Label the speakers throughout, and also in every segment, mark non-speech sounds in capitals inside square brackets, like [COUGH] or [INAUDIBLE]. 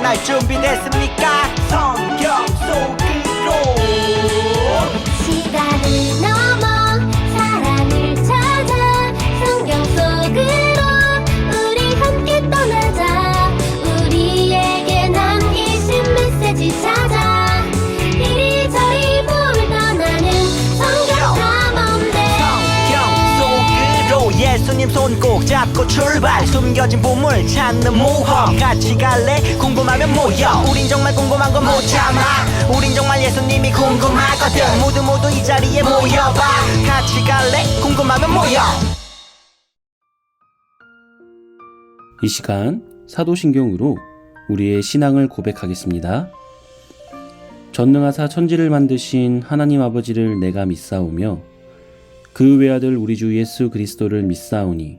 Speaker 1: 떠날 준비됐습니까 꼭 잡고 출발. 숨겨진 보물 찾는 모험. 같이 갈래? 궁금하면 모여. 우린 정말 궁금한 건 못 참아. 우린 정말 예수님이 궁금하거든. 모두 모두 이 자리에 모여봐. 같이 갈래? 궁금하면 모여.
Speaker 2: 이 시간 사도신경으로 우리의 신앙을 고백하겠습니다. 전능하사 천지를 만드신 하나님 아버지를 내가 믿사오며 그 외아들 우리 주 예수 그리스도를 믿사오니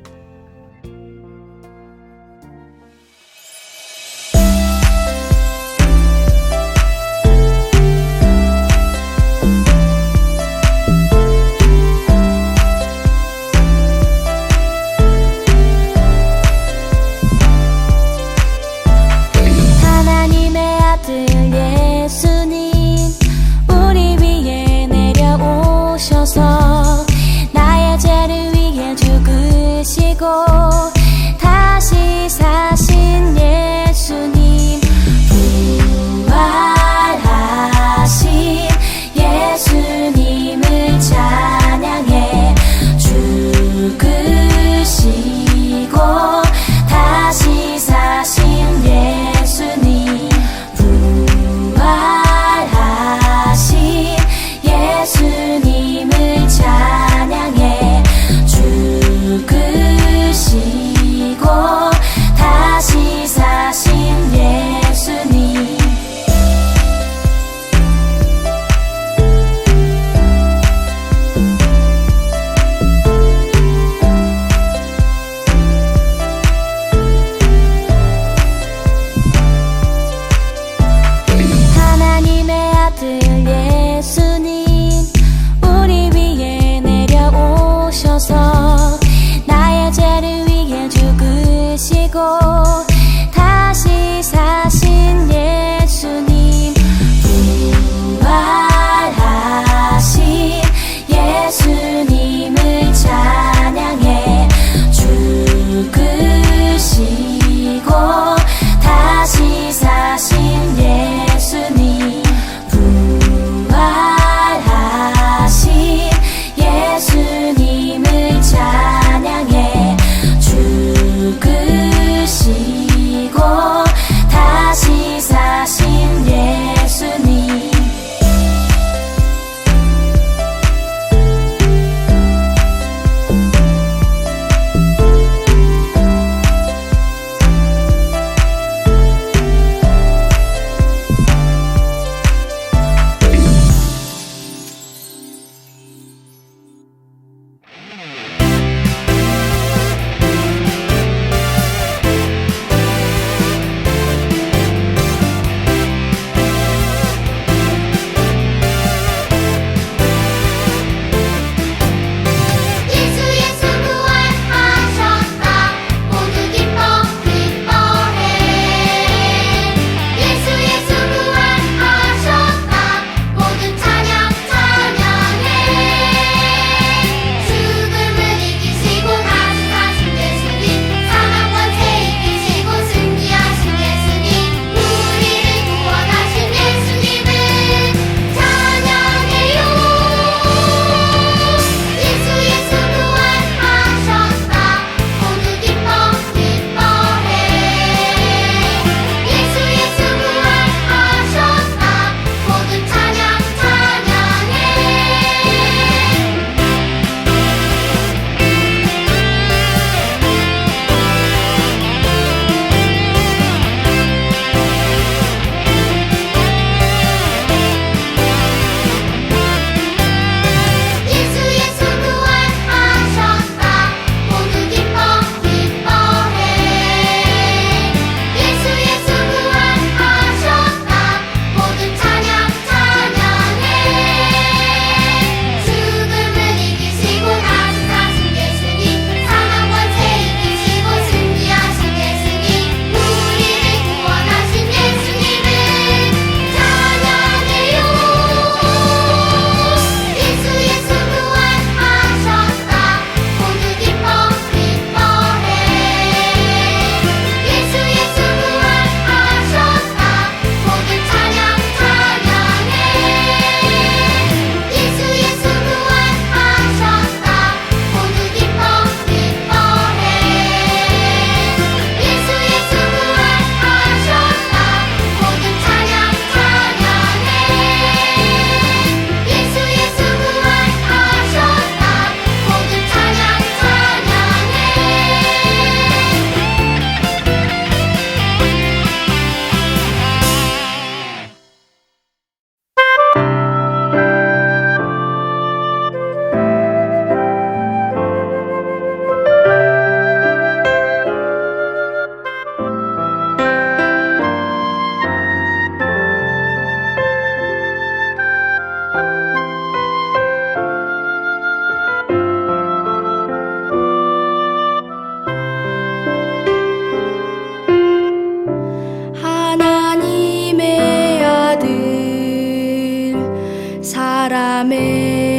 Speaker 3: 바람에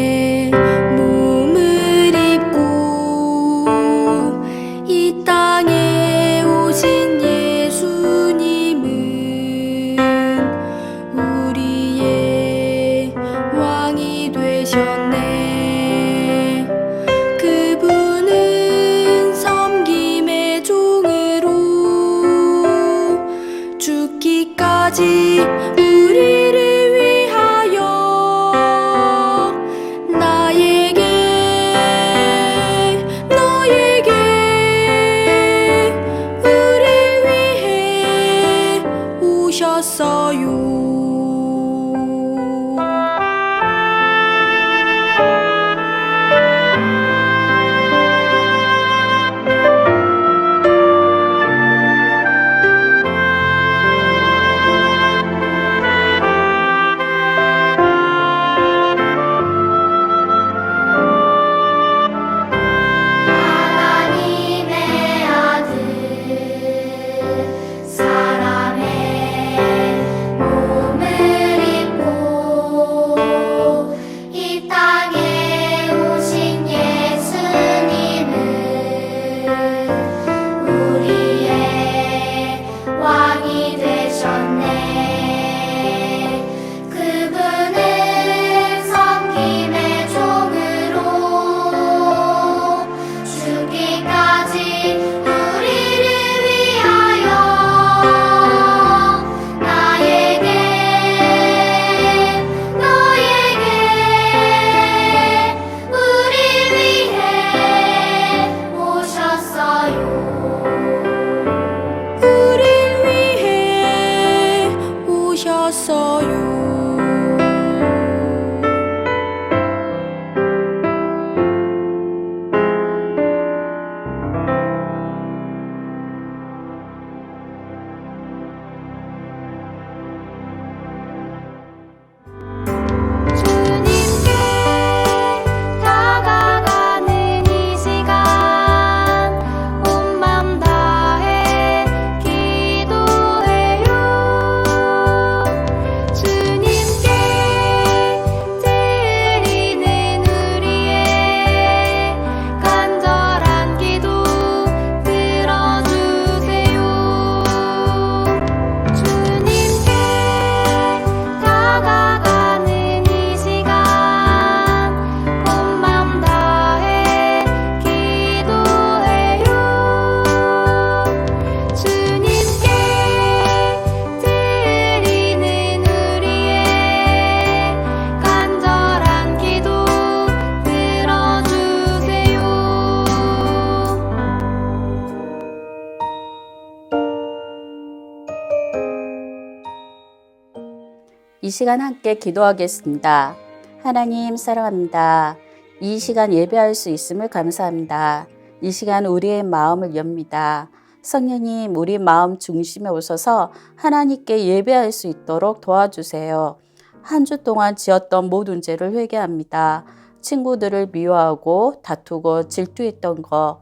Speaker 3: 시간
Speaker 4: 함께 기도하겠습니다. 하나님 사랑합니다. 이 시간 예배할 수 있음을 감사합니다. 이 시간 우리의 마음을 엽니다. 성령님, 우리 마음 중심에 오셔서 하나님께 예배할 수 있도록 도와주세요. 한 주 동안 지었던 모든 죄를 회개합니다. 친구들을 미워하고 다투고 질투했던 거,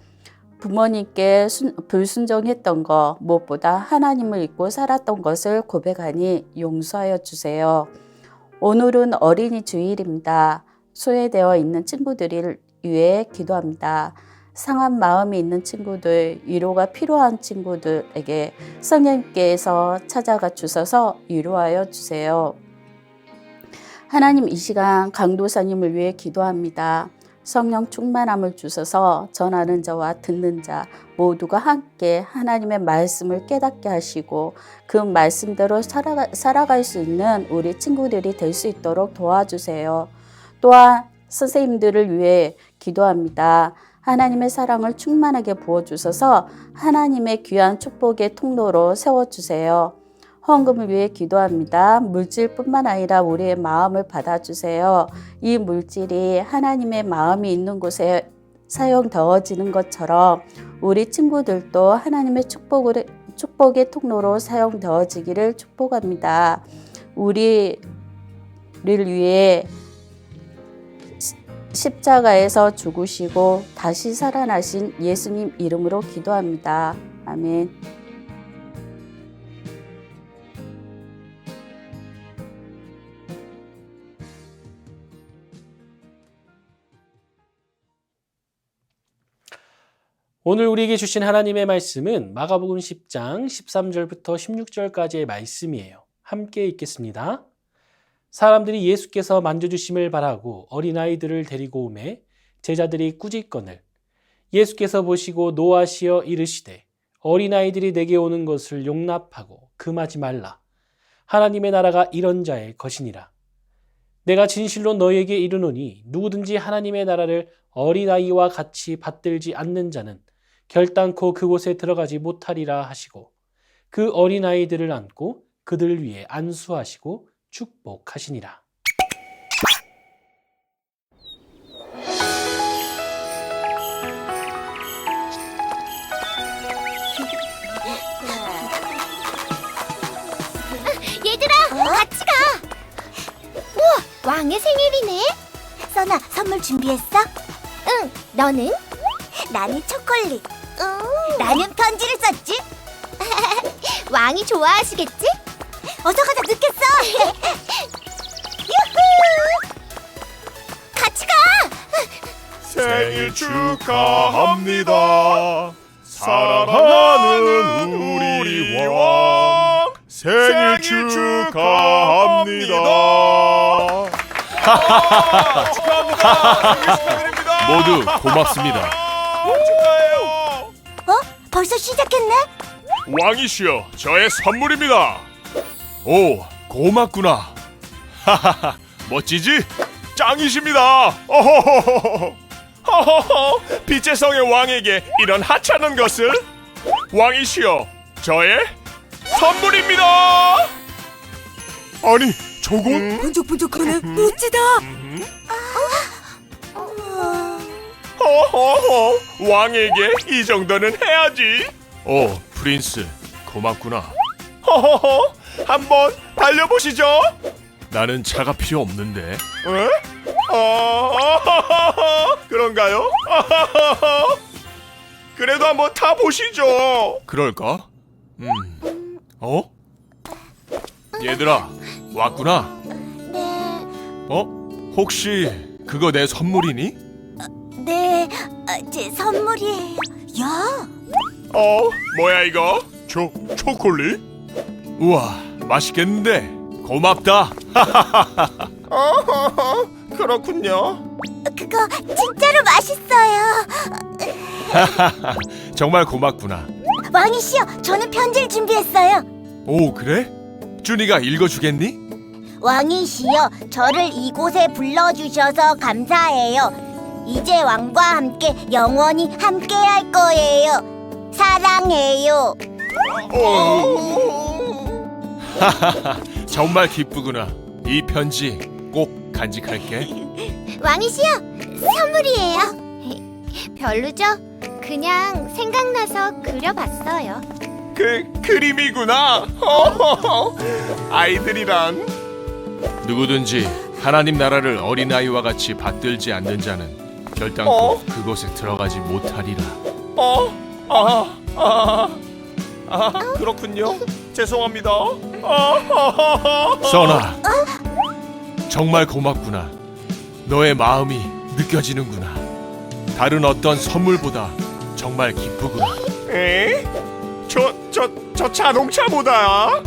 Speaker 4: 부모님께 순- 불순종했던 거, 무엇보다 하나님을 잊고 살았던 것을 고백하니 용서하여 주세요. 오늘은 어린이 주일입니다. 소외되어 있는 친구들을 위해 기도합니다. 상한 마음이 있는 친구들, 위로가 필요한 친구들에게 성령님께서 찾아가 주셔서 위로하여 주세요. 하나님 이 시간 강도사님을 위해 기도합니다. 성령 충만함을 주셔서 전하는 자와 듣는 자 모두가 함께 하나님의 말씀을 깨닫게 하시고 그 말씀대로 살아가, 살아갈 수 있는 우리 친구들이 될 수 있도록 도와주세요. 또한 선생님들을 위해 기도합니다. 하나님의 사랑을 충만하게 부어주셔서 하나님의 귀한 축복의 통로로 세워주세요. 헌금을 위해 기도합니다. 물질뿐만 아니라 우리의 마음을 받아주세요. 이 물질이 하나님의 마음이 있는 곳에 사용되어지는 것처럼 우리 친구들도 하나님의 축복을, 축복의 통로로 사용되어지기를 축복합니다. 우리를 위해 십자가에서 죽으시고 다시 살아나신 예수님 이름으로 기도합니다. 아멘.
Speaker 5: 오늘 우리에게 주신 하나님의 말씀은 마가복음 10장 13절부터 16절까지의 말씀이에요. 함께 읽겠습니다. 사람들이 예수께서 만져주심을 바라고 어린아이들을 데리고 오매 제자들이 꾸짖건을 예수께서 보시고 노하시어 이르시되 어린아이들이 내게 오는 것을 용납하고 금하지 말라. 하나님의 나라가 이런 자의 것이니라. 내가 진실로 너희에게 이르노니 누구든지 하나님의 나라를 어린아이와 같이 받들지 않는 자는 결단코 그곳에 들어가지 못하리라 하시고 그 어린아이들을 안고 그들 위에 안수하시고 축복하시니라.
Speaker 6: 왕의 생일이네. 써나 선물 준비했어? 응. 너는? 나는 초콜릿. 나는 편지를 썼지. [LAUGHS] 왕이 좋아하시겠지? 어서 가자 늦겠어. [LAUGHS] 유후! 같이 가.
Speaker 7: 생일 축하합니다. 사랑하는 우리 왕 생일 축하합니다. [LAUGHS] 축하합니다. 생일 축하드립니다.
Speaker 8: 모두 고맙습니다.
Speaker 6: 어? 벌써 시작했네?
Speaker 7: 왕이시여, 저의 선물입니다. 오, 고맙구나. 하하하, 멋지지? 짱이십니다. 어허허허. 허허허, 빛의 성의 왕에게 이런 하찮은 것을 왕이시여, 저의 선물입니다. 아니, 저건
Speaker 6: 번쩍번쩍하네. 멋지다.
Speaker 7: 허허허, 왕에게 이 정도는 해야지. 오, 프린스, 고맙구나. 허허허, 한번 달려보시죠. 나는 차가 필요 없는데. 에? 어, 그런가요? 그래도 한번 타보시죠. 그럴까? 음, 어? 얘들아, 왔구나.
Speaker 6: 네,
Speaker 7: 어? 혹시 그거 내 선물이니?
Speaker 6: 네, 어, 제 선물이에요. 야,
Speaker 7: 어, 뭐야 이거? 초 초콜릿? 우와, 맛있겠는데. 고맙다. [LAUGHS] 어, 그렇군요.
Speaker 6: 그거 진짜로 맛있어요. [LAUGHS]
Speaker 7: 정말 고맙구나.
Speaker 6: 왕이시여, 저는 편지를 준비했어요.
Speaker 7: 오, 그래? 준이가 읽어주겠니?
Speaker 6: 왕이시여, 저를 이곳에 불러주셔서 감사해요. 이제 왕과 함께 영원히 함께 할 거예요. 사랑해요. [LAUGHS]
Speaker 7: 정말 기쁘구나. 이 편지 꼭 간직할게.
Speaker 6: 왕이시여, 선물이에요. 별로죠? 그냥 생각나서 그려봤어요.
Speaker 7: 그 그림이구나. [LAUGHS] 아이들이란
Speaker 8: 누구든지 하나님 나라를 어린아이와 같이 받들지 않는 자는 결단코
Speaker 7: 어?
Speaker 8: 그곳에 들어가지 못하리라.
Speaker 7: 어, 아, 아, 아, 그렇군요. 죄송합니다. 아,
Speaker 8: 써나 정말 고맙구나. 너의 마음이 느껴지는구나. 다른 어떤 선물보다 정말 기쁘구나.
Speaker 7: 에? 저, 저, 저 자동차보다?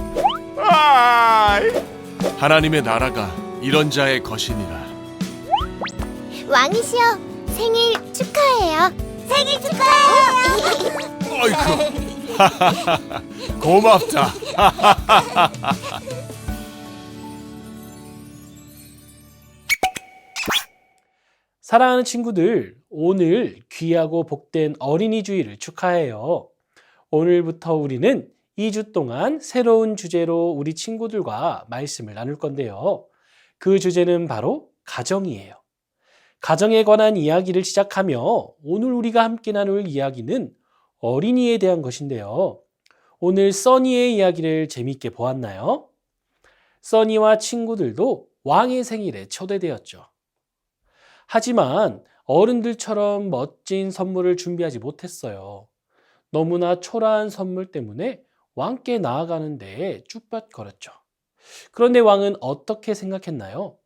Speaker 7: 아이,
Speaker 8: 하나님의 나라가 이런 자의 것이니라.
Speaker 6: 왕이시여, 생일 축하해요. 생일 축하해요.
Speaker 8: 어이쿠. [LAUGHS] 고맙다. [LAUGHS]
Speaker 5: 사랑하는 친구들, 오늘 귀하고 복된 어린이 주일을 축하해요. 오늘부터 우리는 2주 동안 새로운 주제로 우리 친구들과 말씀을 나눌 건데요. 그 주제는 바로 가정이에요. 가정에 관한 이야기를 시작하며 오늘 우리가 함께 나눌 이야기는 어린이에 대한 것인데요. 오늘 써니의 이야기를 재미있게 보았나요? 써니와 친구들도 왕의 생일에 초대되었죠. 하지만 어른들처럼 멋진 선물을 준비하지 못했어요. 너무나 초라한 선물 때문에 왕께 나아가는 데에 쭈뼛거렸죠. 그런데 왕은 어떻게 생각했나요?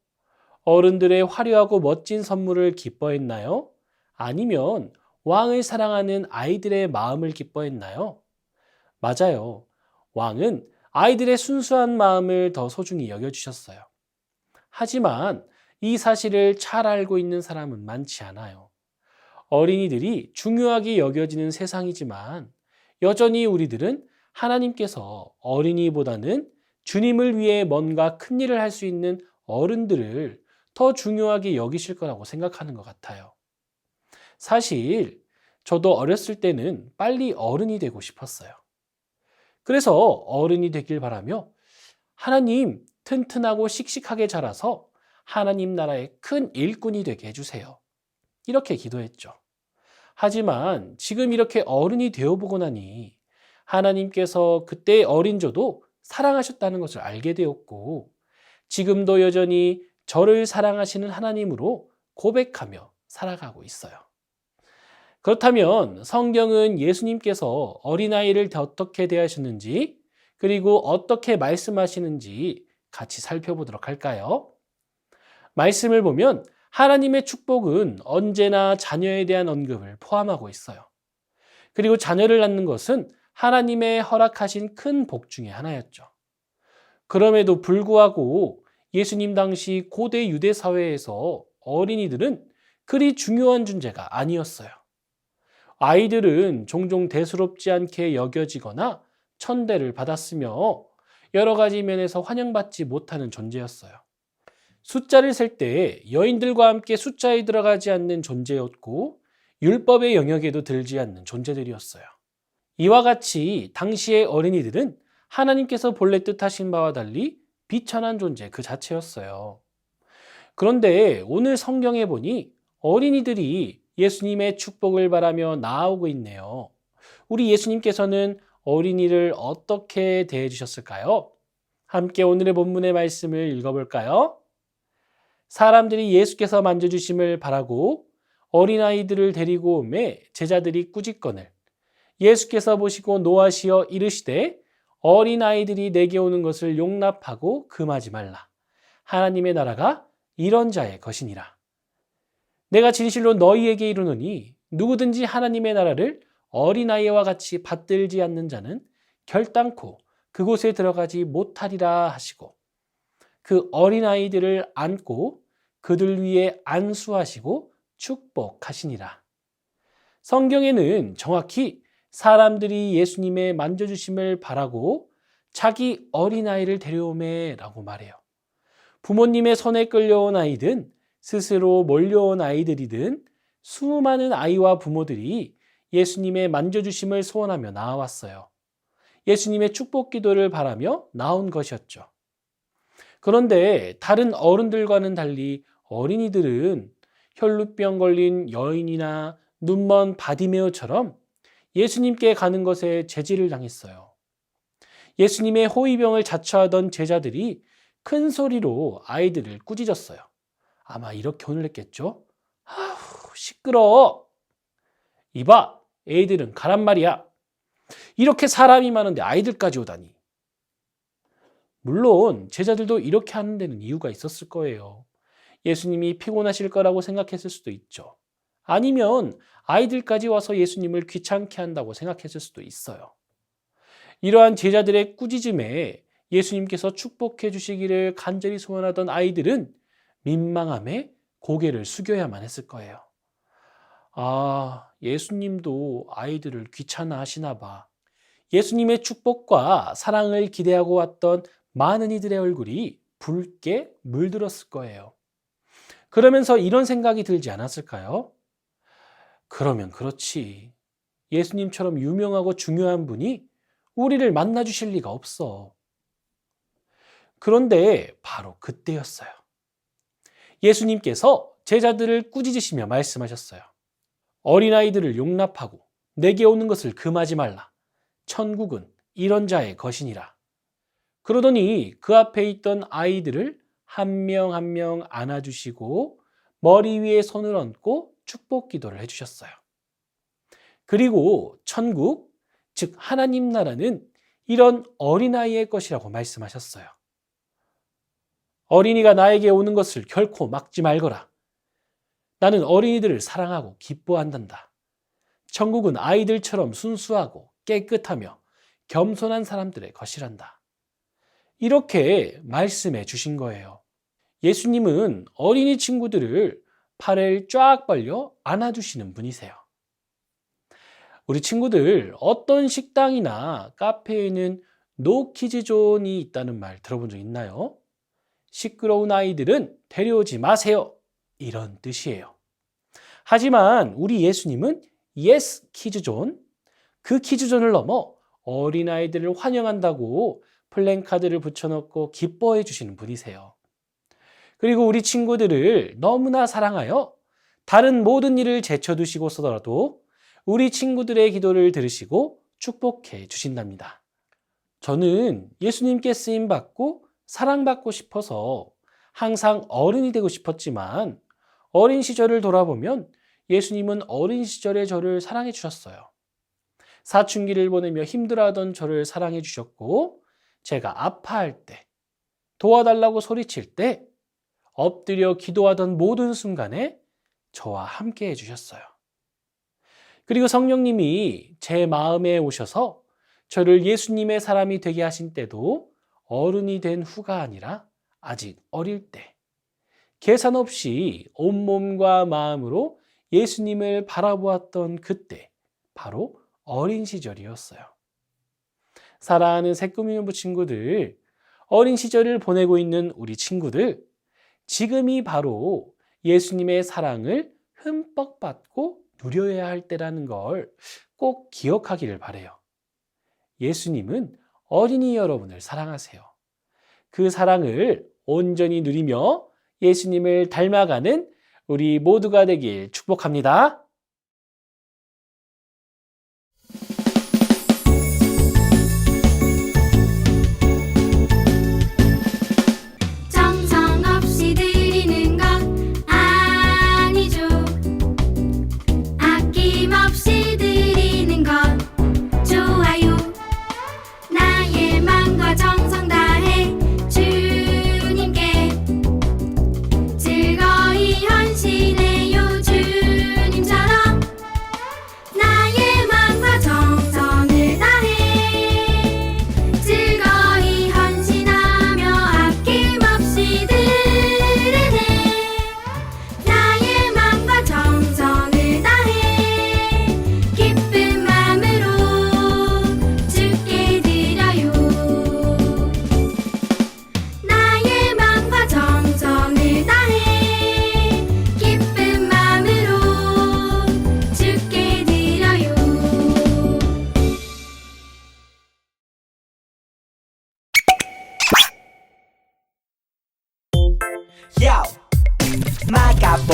Speaker 5: 어른들의 화려하고 멋진 선물을 기뻐했나요? 아니면 왕을 사랑하는 아이들의 마음을 기뻐했나요? 맞아요. 왕은 아이들의 순수한 마음을 더 소중히 여겨주셨어요. 하지만 이 사실을 잘 알고 있는 사람은 많지 않아요. 어린이들이 중요하게 여겨지는 세상이지만 여전히 우리들은 하나님께서 어린이보다는 주님을 위해 뭔가 큰 일을 할 수 있는 어른들을 더 중요하게 여기실 거라고 생각하는 것 같아요. 사실 저도 어렸을 때는 빨리 어른이 되고 싶었어요. 그래서 어른이 되길 바라며 하나님 튼튼하고 씩씩하게 자라서 하나님 나라의 큰 일꾼이 되게 해주세요. 이렇게 기도했죠. 하지만 지금 이렇게 어른이 되어보고 나니 하나님께서 그때 어린 저도 사랑하셨다는 것을 알게 되었고 지금도 여전히 저를 사랑하시는 하나님으로 고백하며 살아가고 있어요. 그렇다면 성경은 예수님께서 어린아이를 어떻게 대하셨는지 그리고 어떻게 말씀하시는지 같이 살펴보도록 할까요? 말씀을 보면 하나님의 축복은 언제나 자녀에 대한 언급을 포함하고 있어요. 그리고 자녀를 낳는 것은 하나님의 허락하신 큰 복 중의 하나였죠. 그럼에도 불구하고 예수님 당시 고대 유대 사회에서 어린이들은 그리 중요한 존재가 아니었어요. 아이들은 종종 대수롭지 않게 여겨지거나 천대를 받았으며 여러 가지 면에서 환영받지 못하는 존재였어요. 숫자를 셀 때 여인들과 함께 숫자에 들어가지 않는 존재였고 율법의 영역에도 들지 않는 존재들이었어요. 이와 같이 당시의 어린이들은 하나님께서 본래 뜻하신 바와 달리 비천한 존재 그 자체였어요. 그런데 오늘 성경에 보니 어린이들이 예수님의 축복을 바라며 나아오고 있네요. 우리 예수님께서는 어린이를 어떻게 대해 주셨을까요? 함께 오늘의 본문의 말씀을 읽어볼까요? 사람들이 예수께서 만져주심을 바라고 어린아이들을 데리고 오매 제자들이 꾸짖거늘 예수께서 보시고 노하시어 이르시되 어린아이들이 내게 오는 것을 용납하고 금하지 말라. 하나님의 나라가 이런 자의 것이니라. 내가 진실로 너희에게 이르노니 누구든지 하나님의 나라를 어린아이와 같이 받들지 않는 자는 결단코 그곳에 들어가지 못하리라 하시고 그 어린아이들을 안고 그들 위에 안수하시고 축복하시니라. 성경에는 정확히 사람들이 예수님의 만져주심을 바라고 자기 어린아이를 데려오매 라고 말해요. 부모님의 손에 끌려온 아이든 스스로 몰려온 아이들이든 수많은 아이와 부모들이 예수님의 만져주심을 소원하며 나와왔어요. 예수님의 축복 기도를 바라며 나온 것이었죠. 그런데 다른 어른들과는 달리 어린이들은 혈루병 걸린 여인이나 눈먼 바디메오처럼 예수님께 가는 것에 제지를 당했어요. 예수님의 호위병을 자처하던 제자들이 큰 소리로 아이들을 꾸짖었어요. 아마 이렇게 혼을 냈겠죠? 아우, 시끄러워! 이봐, 애들은 가란 말이야. 이렇게 사람이 많은데 아이들까지 오다니. 물론 제자들도 이렇게 하는 데는 이유가 있었을 거예요. 예수님이 피곤하실 거라고 생각했을 수도 있죠. 아니면 아이들까지 와서 예수님을 귀찮게 한다고 생각했을 수도 있어요. 이러한 제자들의 꾸짖음에 예수님께서 축복해 주시기를 간절히 소원하던 아이들은 민망함에 고개를 숙여야만 했을 거예요. 아, 예수님도 아이들을 귀찮아 하시나 봐. 예수님의 축복과 사랑을 기대하고 왔던 많은 이들의 얼굴이 붉게 물들었을 거예요. 그러면서 이런 생각이 들지 않았을까요? 그러면 그렇지. 예수님처럼 유명하고 중요한 분이 우리를 만나 주실 리가 없어. 그런데 바로 그때였어요. 예수님께서 제자들을 꾸짖으시며 말씀하셨어요. 어린아이들을 용납하고 내게 오는 것을 금하지 말라. 천국은 이런 자의 것이니라. 그러더니 그 앞에 있던 아이들을 한 명 한 명 안아주시고 머리 위에 손을 얹고 축복 기도를 해주셨어요. 그리고 천국, 즉 하나님 나라는 이런 어린아이의 것이라고 말씀하셨어요. 어린이가 나에게 오는 것을 결코 막지 말거라. 나는 어린이들을 사랑하고 기뻐한단다. 천국은 아이들처럼 순수하고 깨끗하며 겸손한 사람들의 것이란다. 이렇게 말씀해 주신 거예요. 예수님은 어린이 친구들을 팔을 쫙 벌려 안아주시는 분이세요. 우리 친구들 어떤 식당이나 카페에는 노키즈 존이 있다는 말 들어본 적 있나요? 시끄러운 아이들은 데려오지 마세요. 이런 뜻이에요. 하지만 우리 예수님은 예스 키즈존, 그 키즈존을 넘어 어린아이들을 환영한다고 플랜카드를 붙여놓고 기뻐해 주시는 분이세요. 그리고 우리 친구들을 너무나 사랑하여 다른 모든 일을 제쳐두시고 서더라도 우리 친구들의 기도를 들으시고 축복해 주신답니다. 저는 예수님께 쓰임 받고 사랑받고 싶어서 항상 어른이 되고 싶었지만 어린 시절을 돌아보면 예수님은 어린 시절의 저를 사랑해 주셨어요. 사춘기를 보내며 힘들어하던 저를 사랑해 주셨고 제가 아파할 때 도와달라고 소리칠 때 엎드려 기도하던 모든 순간에 저와 함께 해주셨어요. 그리고 성령님이 제 마음에 오셔서 저를 예수님의 사람이 되게 하신 때도 어른이 된 후가 아니라 아직 어릴 때 계산 없이 온몸과 마음으로 예수님을 바라보았던 그때 바로 어린 시절이었어요. 사랑하는 새꾸미 연부 친구들, 어린 시절을 보내고 있는 우리 친구들, 지금이 바로 예수님의 사랑을 흠뻑 받고 누려야 할 때라는 걸 꼭 기억하기를 바래요. 예수님은 어린이 여러분을 사랑하세요. 그 사랑을 온전히 누리며 예수님을 닮아가는 우리 모두가 되길 축복합니다.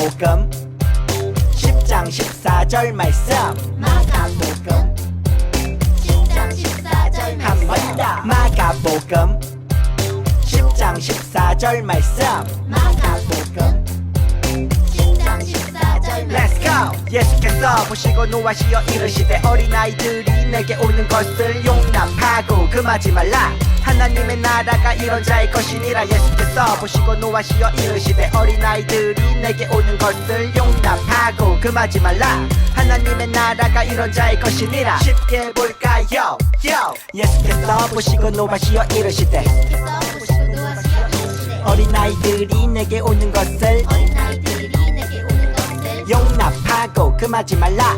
Speaker 1: 마가복음 10장 14절 말씀. 마가복음 10장 14절 한번 더 마가복음 10장 14절 말씀 예수께서 보시고 노하시어 이르시되 어린아이들이 내게 오는 것을 용납하고 금하지 말라. 하나님의 나라가 이런 자의 것이니라. 예수께서 보시고 노하시어 이르시되 어린아이들이 내게 오는 것을 용납하고 금하지 말라. 하나님의 나라가 이런 자의 것이니라. 쉽게 볼까요? 요! 예수께서 보시고 노하시어 이르시되 어린아이들이 내게 오는 것을 용납하고 금하지 말라.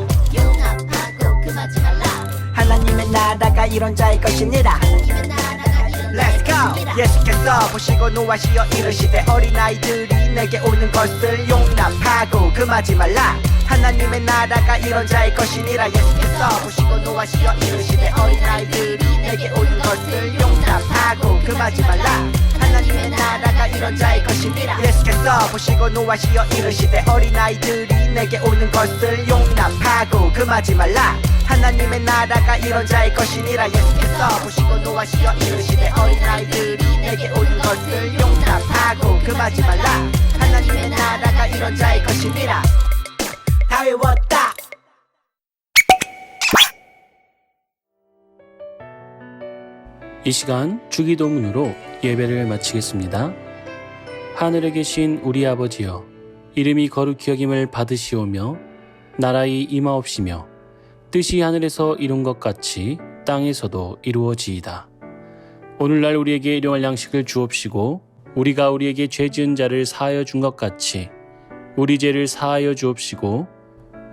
Speaker 1: 하나님의 나라가 이런 자의 것이니라 Let's go. 예수께서 보시고 노하시어 이르시되 어린아이들이 내게 오는 것을 용납하고 금하지 말라 하나님의 나라가 이런 자의 것이니라 예수께서 보시고 노하시어 이르시되 어린아이들이 내게 오는 것을 용납하고 금하지 말라. 하나님의 나라가 이런 자의 것이니라 예수께서 보시고 노하시어 이르시되 어린아이들이 내게 오는 것을 용납하고 금하지 말라. 하나님의 나라가 이런 자의 것이니라 예수께서 보시고 노하시어 이르시되 어린아이들이 내게 오는 것을 용납하고 금하지 말라. 하나님의 나라가 이런 자의 것이니라 다 외웠다
Speaker 2: 이 시간 주기도문으로 예배를 마치겠습니다. 하늘에 계신 우리 아버지여, 이름이 거룩히 여김을 받으시오며, 나라의 임하옵시며, 뜻이 하늘에서 이룬 것 같이 땅에서도 이루어지이다. 오늘날 우리에게 일용할 양식을 주옵시고 우리가 우리에게 죄 지은 자를 사하여 준 것 같이 우리 죄를 사하여 주옵시고